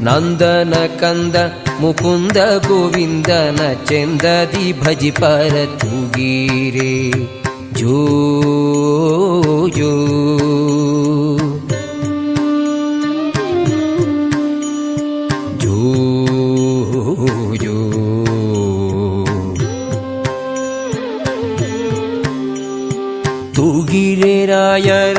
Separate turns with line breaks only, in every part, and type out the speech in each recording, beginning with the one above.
ನಂದನ ಕಂದ ಮುಕುಂದ ಗೋವಿಂದನ ಚೆಂದದಿ ಭಜಿಪರ ತುಗೀರೆ ಜೋ ಜೋ ಜೋ ಜೋ ತೂಗಿರೆ ರಾಯರ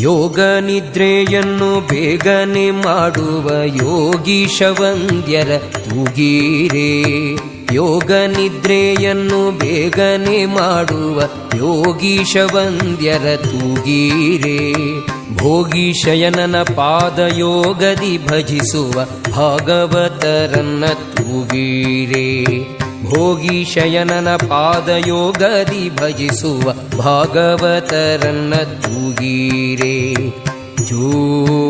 ಯೋಗ ನಿದ್ರೆಯನ್ನು ಬೇಗನೆ ಮಾಡುವ ಯೋಗೀಶವಂದ್ಯರ ತೂಗೀರೆ. ಯೋಗ ನಿದ್ರೆಯನ್ನು ಬೇಗನೆ ಮಾಡುವ ಯೋಗೀಶವಂದ್ಯರ ತೂಗೀರೆ. ಭೋಗೀಶಯನನ ಪಾದಯೋಗದಿ ಭಜಿಸುವ ಭಾಗವತರನ್ನ ತೂಗೀರೆ. ಭೋಗೀಶಯನನ ಪಾದಯೋಗದಿ ಭಜಿಸುವ ಭಾಗವತರನ್ನ ತೂಗೀರೆ. ಜೋ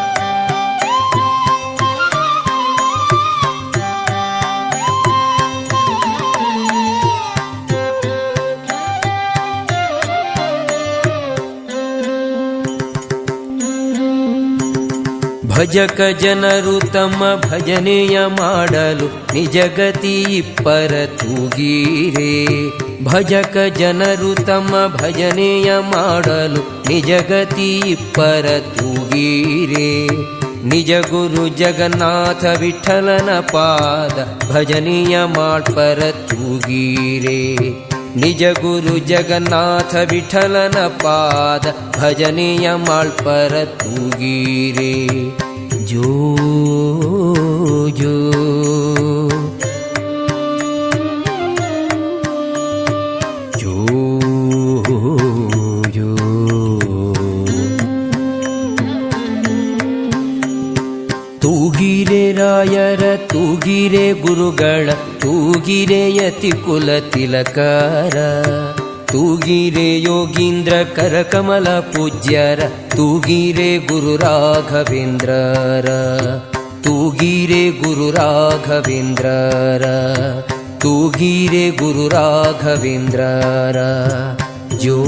ಭಜಕ ಜನರು ತಮ್ಮ ಭಜನೆಯ ಮಾಡಲು ನಿಜಗತಿ ಇಪ್ಪರ ತೂಗೀರೆ. ಭಜಕ ಜನರು ತಮ್ಮ ಭಜನೆಯ ಮಾಡಲು ನಿಜಗತಿ ಇಪ್ಪರ ತೂಗೀರೆ. ನಿಜ ಗುರು ಜಗನ್ನಾಥ ವಿಠಲನ ಪಾದ ಭಜನೆಯ ಮಾಡ್ಪರ ತೂಗೀರೆ. ನಿಜ ಗುರು ಜಗನ್ನಾಥ ವಿಠಲನ ಪಾದ ಭಜನೆಯ ಮಾಳ್ಪರ ತೂಗೀರೆ. ಜೋ ಜೋ. ತೂಗಿರೆ ರಾಯರ, ತೂಗಿರೆ ಗುರುಗಳ, ತೂಗಿರೆ ಯತಿ ಕುಲ ತಿಲಕಾರ. ತೂಗಿರೆ ಯೋಗೀಂದ್ರ ಕರಕಮಲ ಪೂಜ್ಯರ, ತೂಗಿರೆ ಗುರು ರಾಘವೇಂದ್ರರ. ತೂಗಿರೆ ಗುರು ರಾಘವೇಂದ್ರರ. ತೂಗಿರೆ ಗುರು ರಾಘವೇಂದ್ರರ. ಜೋ